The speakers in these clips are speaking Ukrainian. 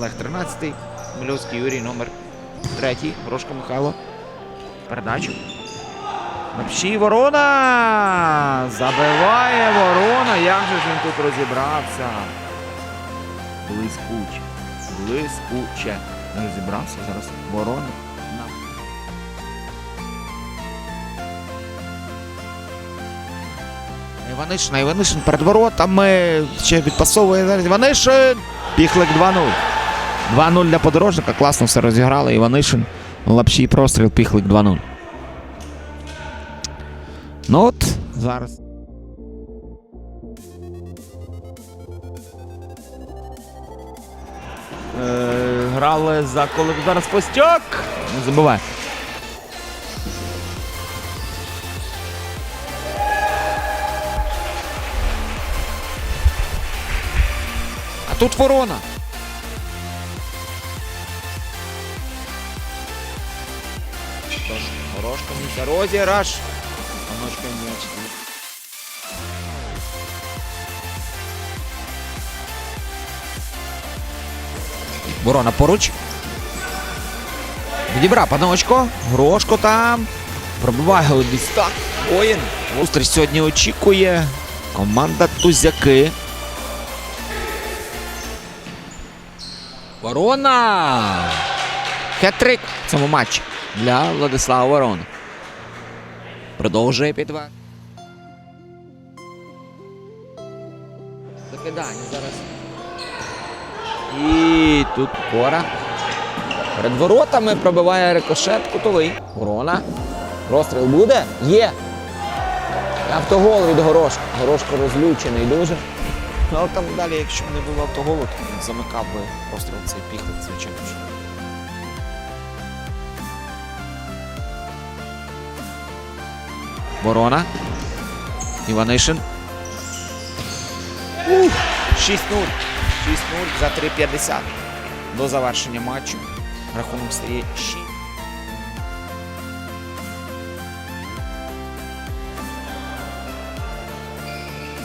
Олег 13-й. Мильовський Юрій номер 3. Грошко Михайло. Передачу. Напші ворона! Забиває ворона. Як же ж він тут розібрався? Блискуче. Блискуче. Розібрався зараз ворона. На. Іванишин, Іванишин перед воротами. Ще відпасовує зараз Іванишин. Піхлик 2-0. 2-0 для подорожника. Класно все розіграли. Іванишин. Лапшій простріл, піхлик 2-0. Ну от, зараз. Е, грали за коли зараз Постьок. Не забувай. А тут ворона. Тож, Горошко місця розіграш. Аночка м'яч. Ворона поруч. Відібрав паночко. Грошко там. Пробиває у так. Воїн. Зустріч сьогодні очікує. Команда Тузяки. Ворона! Хет-трик в цьому матчі для Владислава Ворона. Продовжує підва. Закидання зараз. І тут кора. Перед воротами пробиває рикошет кутовий. Ворона. Розстріл буде? Є. Автогол від Горошка. Горошко розлючений дуже. Ну, але там далі, якщо б не було автоголу, то він замикав би постріл цей піхлик, Ворона. Іванишин. 6-0. 6-0 за 3.50. До завершення матчу. Рахунок стає 6.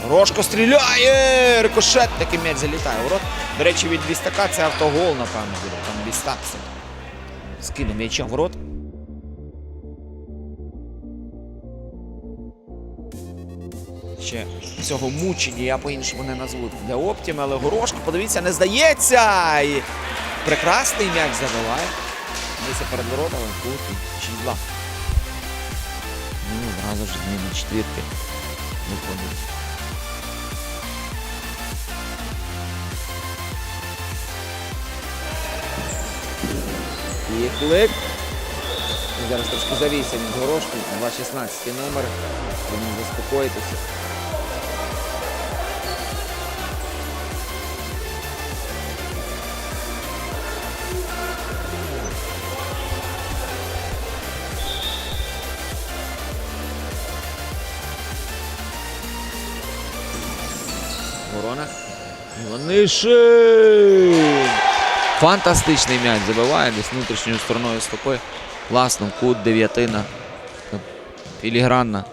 Рожко стріляє! Рикошет, такий м'яч залітає. у Ворот. До речі, від Вістака це автогол, напевно, буде. Там Вістак. Скинув м'ячем в рот. Ще цього мучення, я по-іншому не назву для Оптіми, але Горошко, подивіться, не здається. І прекрасний м'яч забиває. Дивіться перед воротами, тут і 6-2. Ну, одразу ж на четвірки виходить. І клик. Зараз трошки завісив від горошки. 2.16 номер. Будемо заспокоїтися. Ворона. Іванишин! Фантастичний м'яч забиває десь внутрішньою стороною стопи. Власно, кут, дев'ятина. Філігранна.